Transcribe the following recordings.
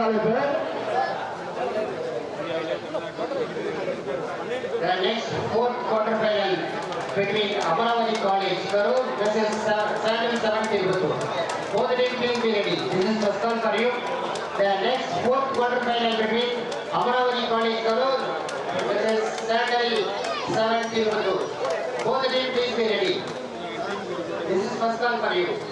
College The next fourth quarter final between Amaravati College, Karur versus Sandal Saran Tirupur. Both teams will be ready. This is the score for you. The next fourth quarter final between Amaravati College, Karur versus Sandal Saran Tirupur. Both teams will be ready. This is first call for you.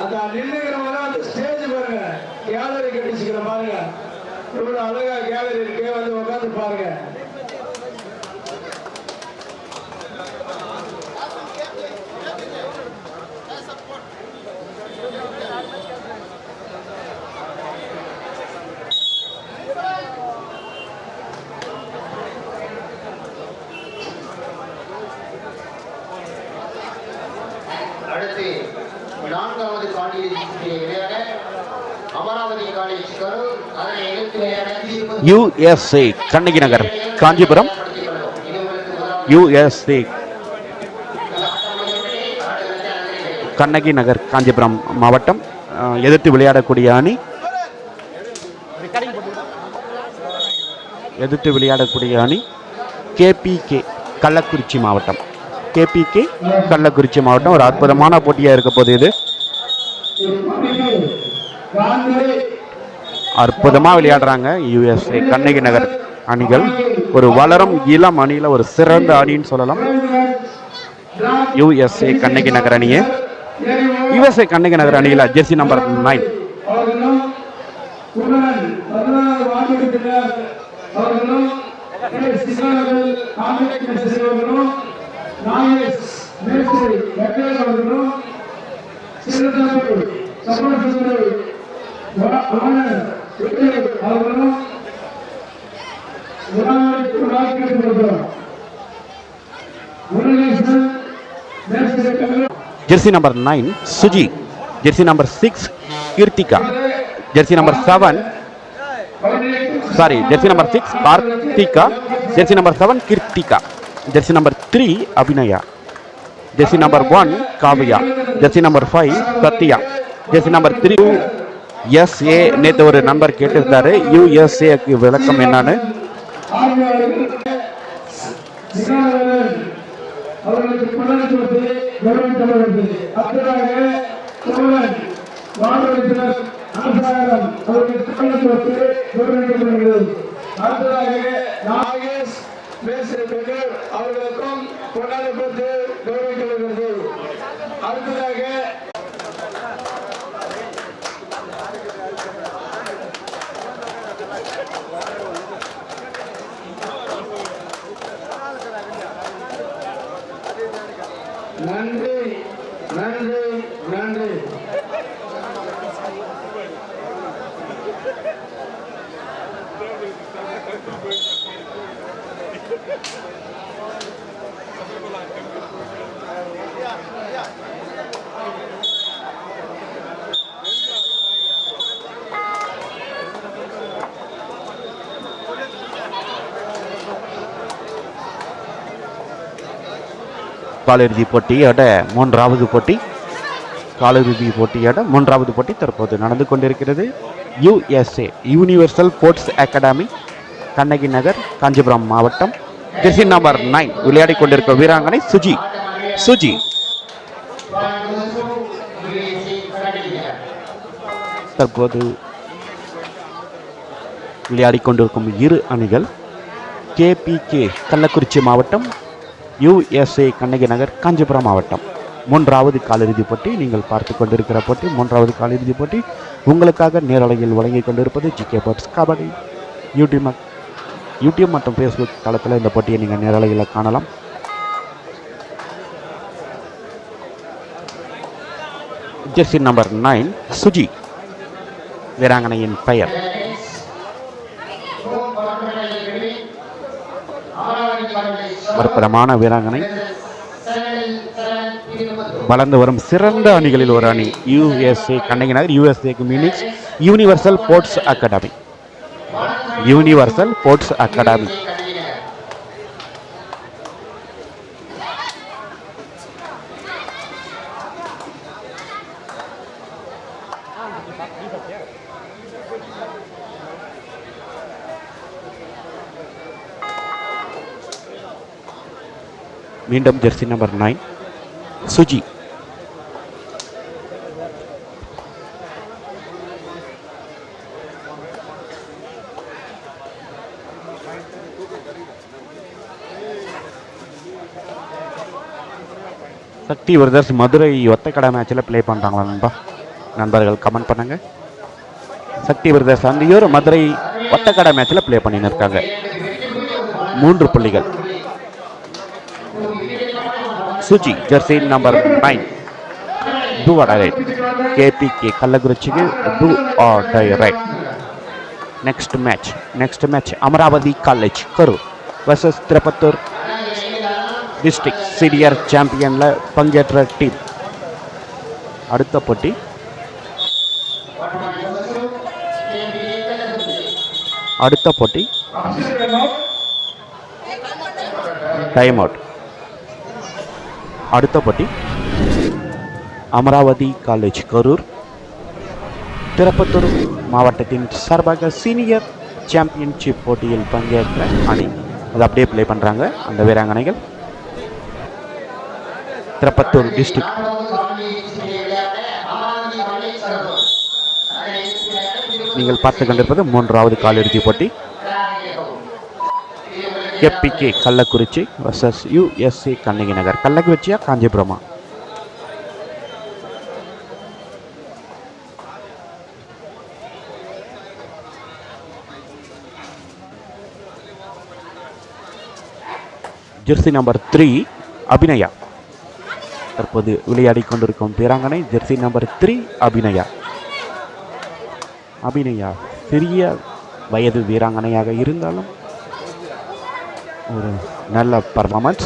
அந்த நின்னுக்கிறவங்க அந்த stage பாருங்க gallery கட்டிச்சுக்கிற பாருங்க இவ்வளவு அழகா gallery இருக்கு வந்து உட்காந்து பாருங்க அடுத்து நான்காவது காலேஜ் விளையாட அமராவதி காலேஜ் கரூர் அதனை எதிர்த்து விளையாட திருப்பதி யுஎஸ்ஏ கண்ணகி நகர் காஞ்சிபுரம் யுஎஸ்ஏ கண்ணகி நகர் காஞ்சிபுரம் மாவட்டம். எதிர்த்து விளையாடக்கூடிய அணி. எதிர்த்து விளையாடக்கூடிய அணி கேபிகே கள்ளக்குறிச்சி மாவட்டம். கேபிகே கள்ளக்குறிச்சி மாவட்டம். ஒரு அற்புதமான போட்டியாக இருக்க போது இது. அற்புதமாக விளையாடுறாங்க யுஎஸ்ஏ கண்ணகி நகர் அணிகள். ஒரு வளரும் இளம் அணியில் ஒரு சிறந்த அணின்னு சொல்லலாம். யுஎஸ்ஏ கண்ணகி நகர் அணியே. யுஎஸ்ஏ கண்ணகி நகர் அணியில் ஜெர்சி நம்பர் நைன் அவர்களும் குமரன் பதினாறு வாக்குறுப்பினர் அவர்களும் சிவர்கள் காங்கிரஸ் மேஸ்திரி அவர்களும் நாகேஷ் மேஸ்திரி வெங்கடேஷ் அவர்களும் சிறுதாபுரி சமரசுந்தரி ஆனந்த் விஜய் அவர்களும் உணவளித்து வாக்களித்திருக்கிறோம் முருகேசன் மேஸ்திரி Ganga jersey number nine Suji jersey number six Keerthika jersey number seven sorry jersey number six Karthika SA நேற்று ஒரு நண்பர் கேட்டிருந்தாரு. யுஎஸ்ஏக்கு விளக்கம் என்னன்னு. அவர்களுக்கும் நன்றி நன்றி நன்றி. காலிறுதி போட்டியோட மூன்றாவது போட்டி காலிறுதி போட்டியோட மூன்றாவது போட்டி தற்போது நடந்து கொண்டிருக்கிறது. USA Universal Sports Academy Kannagi Nagar Kanchipuram மாவட்டம். ஜெர்சி நம்பர் நைன் விளையாடி கொண்டிருக்கும் வீராங்கனை சுஜி. சுஜி. தற்போது விளையாடி கொண்டிருக்கும் இரு அணிகள் கேபிகே கள்ளக்குறிச்சி மாவட்டம் யுஎஸ்ஏ கண்ணகி நகர் காஞ்சிபுரம் மாவட்டம். மூன்றாவது காலிறுதிப் போட்டி நீங்கள் பார்த்து கொண்டிருக்கிற போட்டி மூன்றாவது காலிறுதிப் போட்டி உங்களுக்காக நேரலையில் வழங்கிக் கொண்டிருப்பது GK buds kabaddi. YouTube YouTube மற்றும் ஃபேஸ்புக் தளத்தில் இந்த போட்டியை நீங்கள் நேரலையில் காணலாம். ஜெர்சி நம்பர் நைன் சுஜி வீராங்கனையின் பெயர். அற்புதமான வீராங்கனை. வளர்ந்து வரும் சிறந்த அணிகளில் ஒரு அணி USA Kannagi Nagar யுஎஸ்ஏக்கு minutes universal sports academy universal sports academy மீண்டும் jersey number nine Suji. Sakthi brothers Madurai Othakadai மேட்ச்சில் ப்ளே பண்ணுறாங்களா நண்பா? நண்பர்கள் கமெண்ட் பண்ணுங்கள் சக்தி பிரதர்ஸ் அந்தியூர் மதுரை ஒத்தக்கடை மேட்ச்சில் ப்ளே பண்ணின்னு இருக்காங்க. மூன்று புள்ளிகள். Suji jersey number nine do or raid KBK கள்ளக்குறிச்சிக்கு do or die raid next match next match Amaravathi college Karur versus Tirupattur district senior சாம்பியனில் பங்கேற்ற டீம் அடுத்த போட்டி அடுத்த போட்டி டைம் அவுட் அடுத்த போட்டி. அமராவதி காலேஜ் கரூர். திருப்பத்தூர் மாவட்டத்தின் சார்பாக சீனியர் சாம்பியன்ஷிப் போட்டியில் பங்கேற்ற அணி. அது அப்படியே ப்ளே பண்ணுறாங்க அந்த வீராங்கனைகள் திருப்பத்தூர் டிஸ்ட்ரிக்ட் நீங்கள் பார்த்து கொண்டிருப்பது மூன்றாவது காலிறுதி போட்டி. FPK Kallakurichi versus USA Kannagi Nagar கள்ளக்குறிச்சியா காஞ்சிபுரமா ஜெர்சி நம்பர் த்ரீ அபிநயா தற்போது விளையாடி கொண்டிருக்கும் வீராங்கனை jersey number three Abinaya Abinaya சிறிய வயது வீராங்கனையாக இருந்தாலும் ஒரு நல்ல பர்ஃபார்மன்ஸ்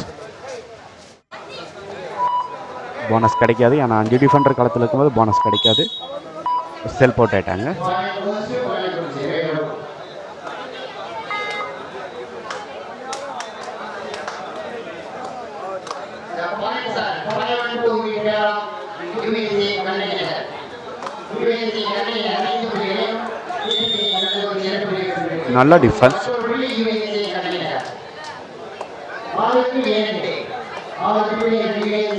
போனஸ் கிடைக்காது. ஏன்னா அஞ்சு டிஃபெண்டர் காலத்தில் இருக்கும்போது போனஸ் கிடைக்காது. செல் அவுட் ஆயிட்டாங்க. நல்ல டிஃபென்ஸ் Hallelujah. Hallelujah.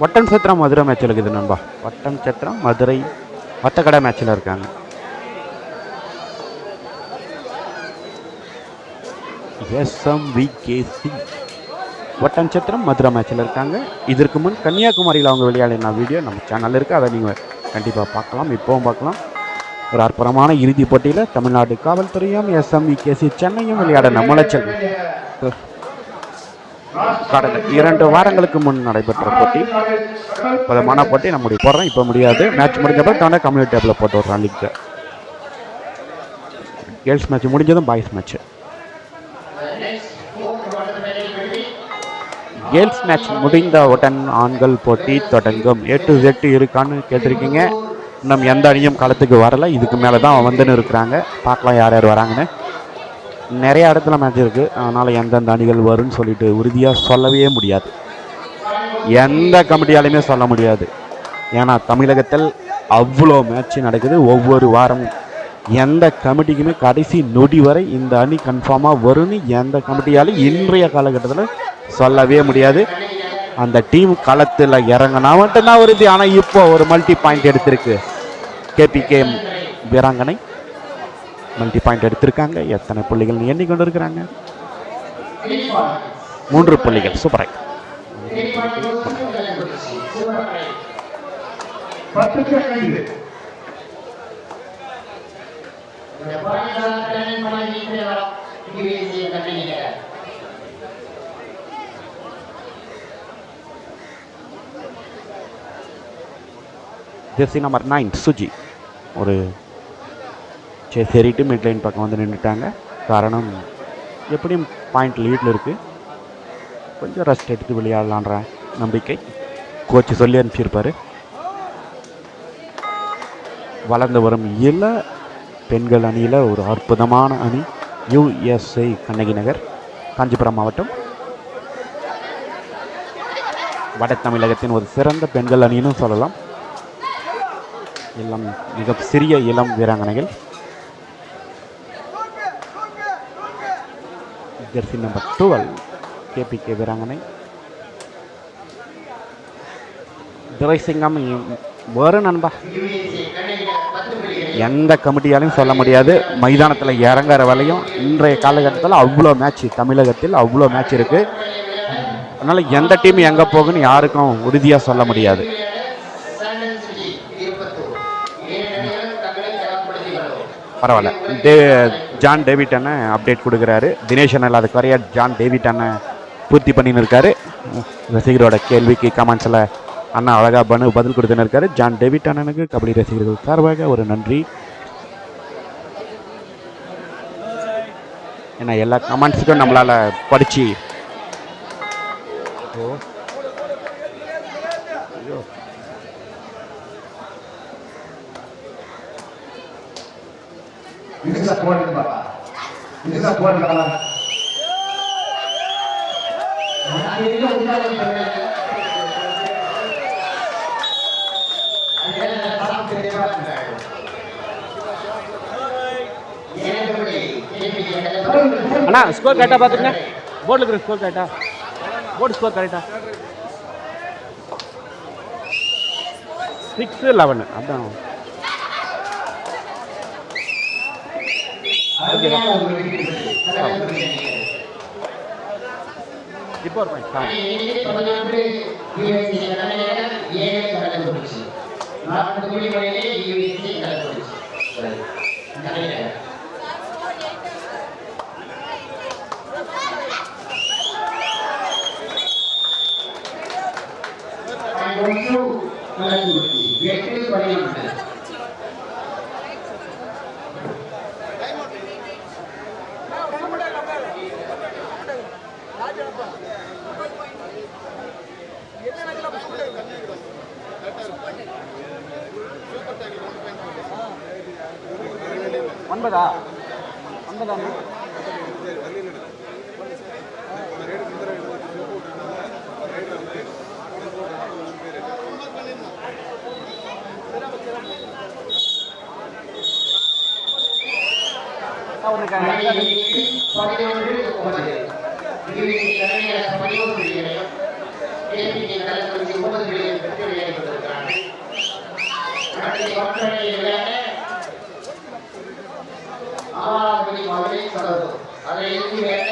வட்டம் சத்திரம் மதுரை மேட்ச்சில் இருக்குது நண்பா. வட்டம் சத்திரம் மதுரை வத்தக்கடை மேட்ச்சில் இருக்காங்க. எஸ்எம்விகேசி வட்டம் சத்திரம் மதுரை மேட்ச்சில் இருக்காங்க. இதற்கு முன் கன்னியாகுமரியில் அவங்க விளையாடின வீடியோ நம்ம சேனலில் இருக்குது அதை நீங்கள் கண்டிப்பாக பார்க்கலாம். இப்போவும் பார்க்கலாம். ஒரு அற்புதமான இறுதிப் போட்டியில் தமிழ்நாடு காவல்துறையும் எஸ்எம்விகேசி சென்னையும் விளையாட நம்மளை நம்மளச்சல் கடந்த இரண்டு வாரங்களுக்கு முன் நடைபெற்ற போட்டி. பதமான போட்டி. நம்ம போடுறோம் இப்போ முடியாது. மேட்ச் முடிஞ்சப்போ தானே கம்யூனிட்டி டேபிள் போட்டு விட்றான் லீக்கு கேர்ள்ஸ் மேட்ச் முடிஞ்சதும் பாய்ஸ் மேட்ச் கேர்ள்ஸ் மேட்ச் முடிந்தவுடன் ஆண்கள் போட்டி தொடங்கும். ஏ டு ஜெட் இருக்கான்னு கேட்டிருக்கீங்க. இன்னும் எந்த அணியும் களத்துக்கு வரல. இதுக்கு மேலே தான் வந்துன்னு இருக்கிறாங்க. பார்க்கலாம் யார் யார் வராங்கன்னு. நிறைய இடத்துல மேட்ச் இருக்குது அதனால் எந்தெந்த அணிகள் வரும்னு சொல்லிட்டு உறுதியாக சொல்லவே முடியாது. எந்த கமிட்டியாலையுமே சொல்ல முடியாது. ஏன்னா தமிழகத்தில் அவ்வளோ மேட்ச் நடக்குது. ஒவ்வொரு வாரமும் எந்த கமிட்டிக்குமே கடைசி நொடி வரை இந்த அணி கன்ஃபார்மாக வரும்னு எந்த கமிட்டியாலும் இன்றைய காலகட்டத்தில் சொல்லவே முடியாது. அந்த டீம் களத்தில் இறங்கினா மட்டும்தான் வருது ஆனால் இப்போ ஒரு மல்டி பாயிண்ட் எடுத்திருக்கு. கேபிகே வீராங்கனை. மல்டி பாயிண்ட் எடுத்திருக்காங்க எத்தனை புள்ளிகள் எண்ணிக்கொண்டு இருக்கிறாங்க மூன்று புள்ளிகள் சூப்பரை ஜெர்சி நம்பர் நைன் சுஜி ஒரு சரி சரிட்டு மிட் லைன் பக்கம் வந்து நின்றுட்டாங்க காரணம் எப்படியும் பாயிண்ட் லீடில் இருக்குது கொஞ்சம் ரெஸ்ட் எடுத்து விளையாடலான்ற நம்பிக்கை. கோச் சொல்லி அனுப்பிச்சிருப்பார் வளர்ந்து வரும் இள பெண்கள் அணியில் ஒரு அற்புதமான அணி யுஎஸ்ஐ கண்ணகி நகர் காஞ்சிபுரம் மாவட்டம். வட தமிழகத்தின் ஒரு சிறந்த பெண்கள் அணின்னு சொல்லலாம். இளம் மிக சிறிய இளம் வீராங்கனைகள். ஜெர்சி நம்பர் டுவெல் கேபிகே வீராங்கனை துரைசிங்கம் வரும் நண்பா. எந்த கமிட்டியாலையும் சொல்ல முடியாது. மைதானத்தில் இறங்குற வரையும் இன்றைய காலகட்டத்தில் அவ்வளோ மேட்ச் தமிழகத்தில் அவ்வளோ மேட்ச் இருக்குது அதனால் எந்த டீம் எங்கே போகுன்னு யாருக்கும் உறுதியாக சொல்ல முடியாது. பரவாயில்ல. டே ஜான் டேவிட் அண்ணன் அப்டேட் கொடுக்குறாரு. தினேஷ் அண்ணன் இல்லாத குறையா ஜான் டேவிட் அண்ணன் பூர்த்தி பண்ணின்னு இருக்காரு. ரசிகரோட கேள்விக்கு கமெண்ட்ஸில் அண்ணா அழகாக பண்ணு பதில் கொடுத்துன்னு இருக்காரு. ஜான் டேவிட் அண்ணனுக்கு கபடி ரசிகர்கள் சார்பாக ஒரு நன்றி. ஏன்னா எல்லா கமெண்ட்ஸுக்கும் நம்மளால் படித்து இதுக்கு போடுங்கப்பா இதுக்கு போடுங்களா அது எங்க உண்டாகும் சொல்லுங்க. அதெல்லாம் சாப்பிட்டு தெரியாம ஏழு புள்ளி. KPK கலப்பு. அண்ணா ஸ்கோர் கரெக்டாக பார்த்துங்க போர்டில் இருக்கிற ஸ்கோர் கரெக்டாக போர்டு ஸ்கோர் கரெக்டாக சிக்ஸு லெவனு அதான் அருமையான ஒரு வெற்றி. கலப்பு இப்போ ஒரு பாயிண்ட். நான்கு புள்ளிகளிலே USC கள்ளக்குறிச்சி. ஐம்பதா ஐம்பதா பதினொன்று ஒன்பது. பதினொன்று கலைஞர்கள் பதினோரு மகளிர் தொடரும் அதை எழுதி விளையாட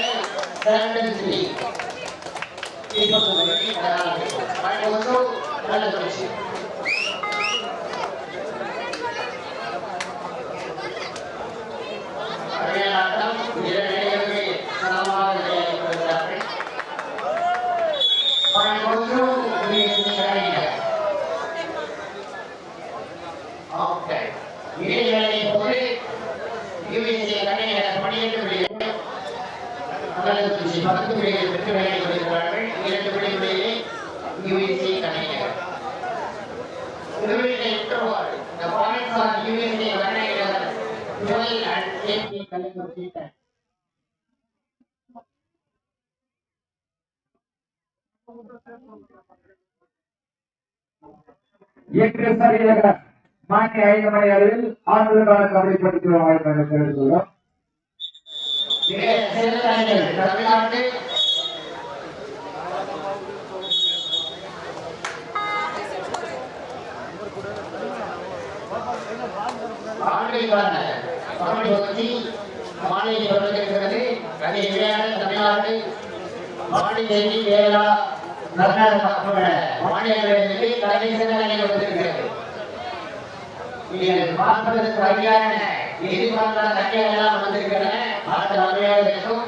சாண்டன் சிட்டி தீபக் மகனை தயாராக பயணம் கள்ளக்குறிச்சி அருமையான 18 இன்று சரியாக ஐந்து மணி அளவில் ஆண்டுகளுக்கான கபடி வாய்ப்பு தெரிவித்துள்ளோம் தமிழ்நாடு. ஆண்டுகளுக்கான பகுதி மாநில அதை விளையாட தமிழ்நாடு பாண்டிச்சேரி கேரளா கர்நாடகா மாநிலங்களிலிருந்து கடைசி அணிகள் வந்திருக்கிறது நீங்கள் பார்ப்பதற்கு வழியான எதிர்பார்க்காத சட்டைகள் வந்திருக்கின்றன ஆட்ட அருமையாக இருக்கும்.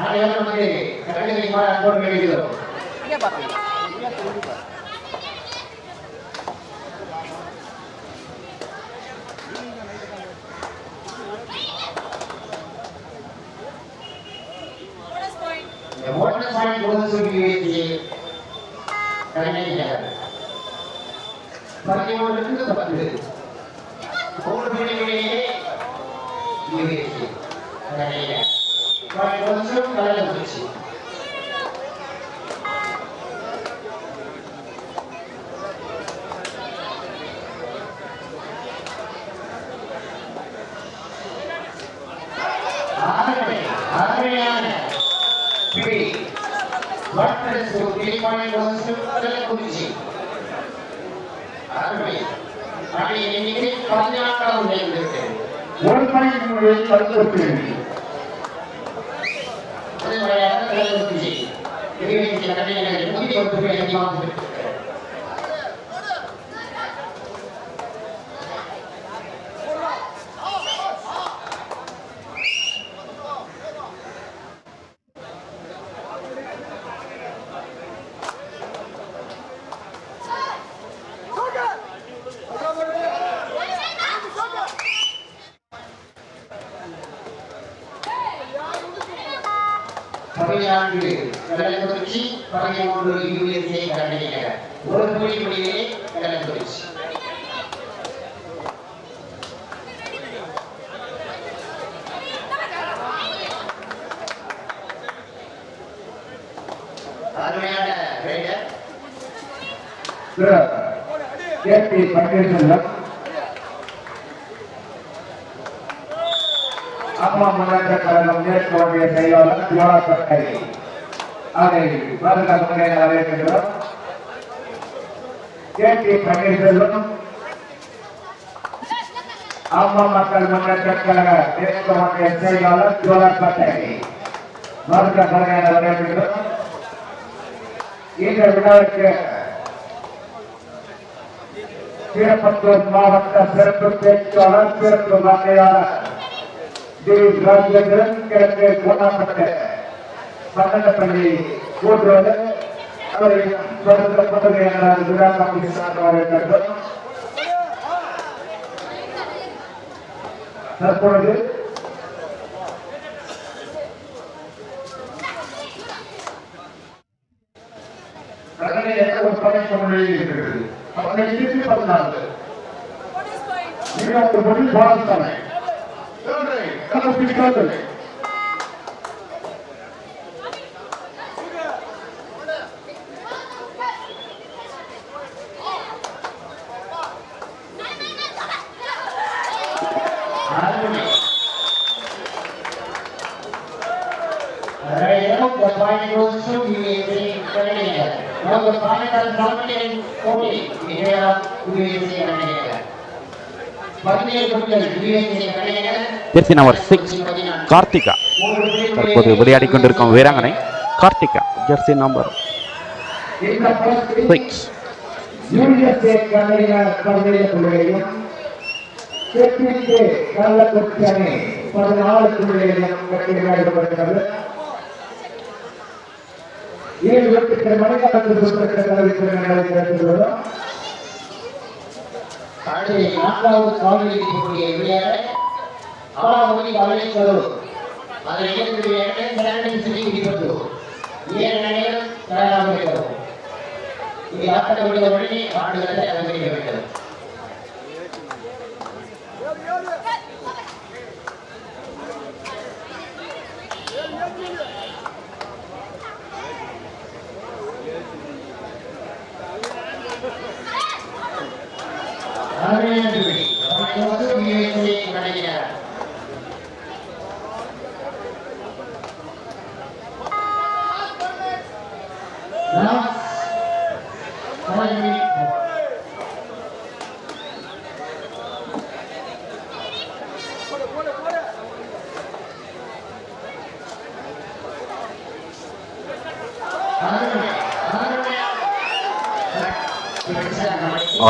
அனைவரும் வந்து கண்டுபிடிக்குமாறு அன்போடு வேண்டுகிறோம் The bonus point goes to USA. கலைஞர் பதிமூன்றுக்கு பத்து. மூணு புள்ளிகளிலே யுஎஸ்ஏ கலைஞர் கொஞ்சம் கலந்துச்சு ஆகவே அருமையான பிடி வட்டரசு பிடிப்பானை வந்து கள்ளக்குறிச்சி அருமை அணியின் எண்ணிக்கை பதினான்காவது உயர்ந்திருக்கிறது ஒரு மணி முறையில் கருத்து முதன்முறையாக கள்ளக்குறிச்சி யுஎஸ்ஏ கலைஞர்கள் நூற்றி ஒரு கள்ளக்குறிச்சி பதிமூன்று ஒரு புள்ளி முடிவிலே கள்ளக்குறிச்சி அருமையான கேபி பன்னீர்செல்வம் చేసుకోండి దైవాలను జోడపట్టాయి అది బతుకమ్మ అవేటలో కేటీ పరమేశ్వరులు అమ్మ మక్కలు మొన్న చక్కగా చేసుకోండి దైవాలను జోడపట్టాయి బతుకమ్మ అవేటలో ಈಗ ವಿಡಾಕ್ಕೆ ಸಿರಪತ್ತೂರು ಮಾವಟ್ಟ ಸಿರಪುರ ಸಿರಪುರ ಮಾತೆಯಾದ கிழக்கு கோணாப்பட்ட பன்னண்டப்பள்ளி கூட்டுவது அவரை தொடர்ந்து என்ற விழா சார்பாக தற்பொழுது பதினாலு Carlos Pinicante. Jersey number six Karthika. தற்போது விளையாடி கொண்டிருக்கும் வீராங்கனை Karthika jersey number six USA அடுத்து நான்காவது காலிறுதி போட்டியை விளையாட அமராவதி கவலை கரூர் அதனை இயக்கக்கூடிய ஸ்டாண்டிங் சிட்டி விதிப்பட்டோர் ஏழு அணிகளும் தயாராக இருக்கிறோம் இது ஆட்டக்கூடிய உடனே ஆடுகளத்தை அலங்கரிக்க வேண்டும்.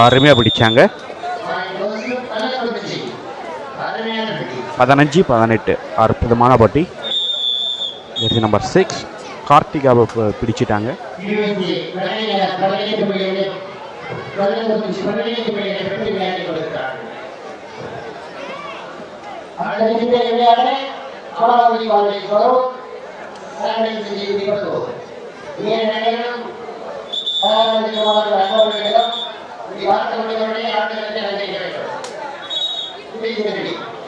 அருமையாக பிடிச்சாங்க. பதினஞ்சு பதினெட்டு. அற்புதமான போட்டி. ஜெர்சி நம்பர் சிக்ஸ் கார்த்திகாவை ப- பிடிச்சிட்டாங்க. USA முடிந்தவுடனே ஆண்டுகளுக்கு நன்றி வேண்டும் முடிந்து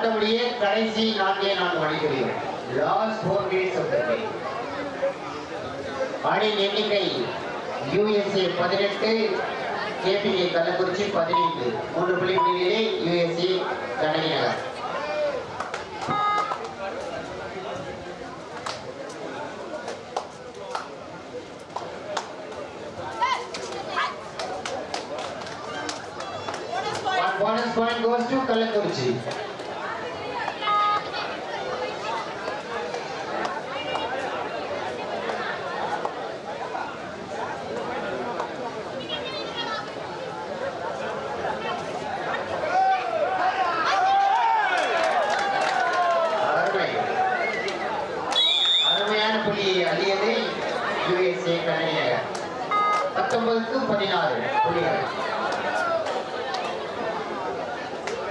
ரெடி கடைசி நான்கே நான்கு மணித்துளிகள் last four minutes of the game அணியின் எண்ணிக்கை யுஎஸ்ஏ பதினெட்டு கேபிஏ கள்ளக்குறிச்சி பதினைந்து. மூன்று புள்ளிகளிலே USA Kannagi Nagar bonus point goes to Kalakurchi.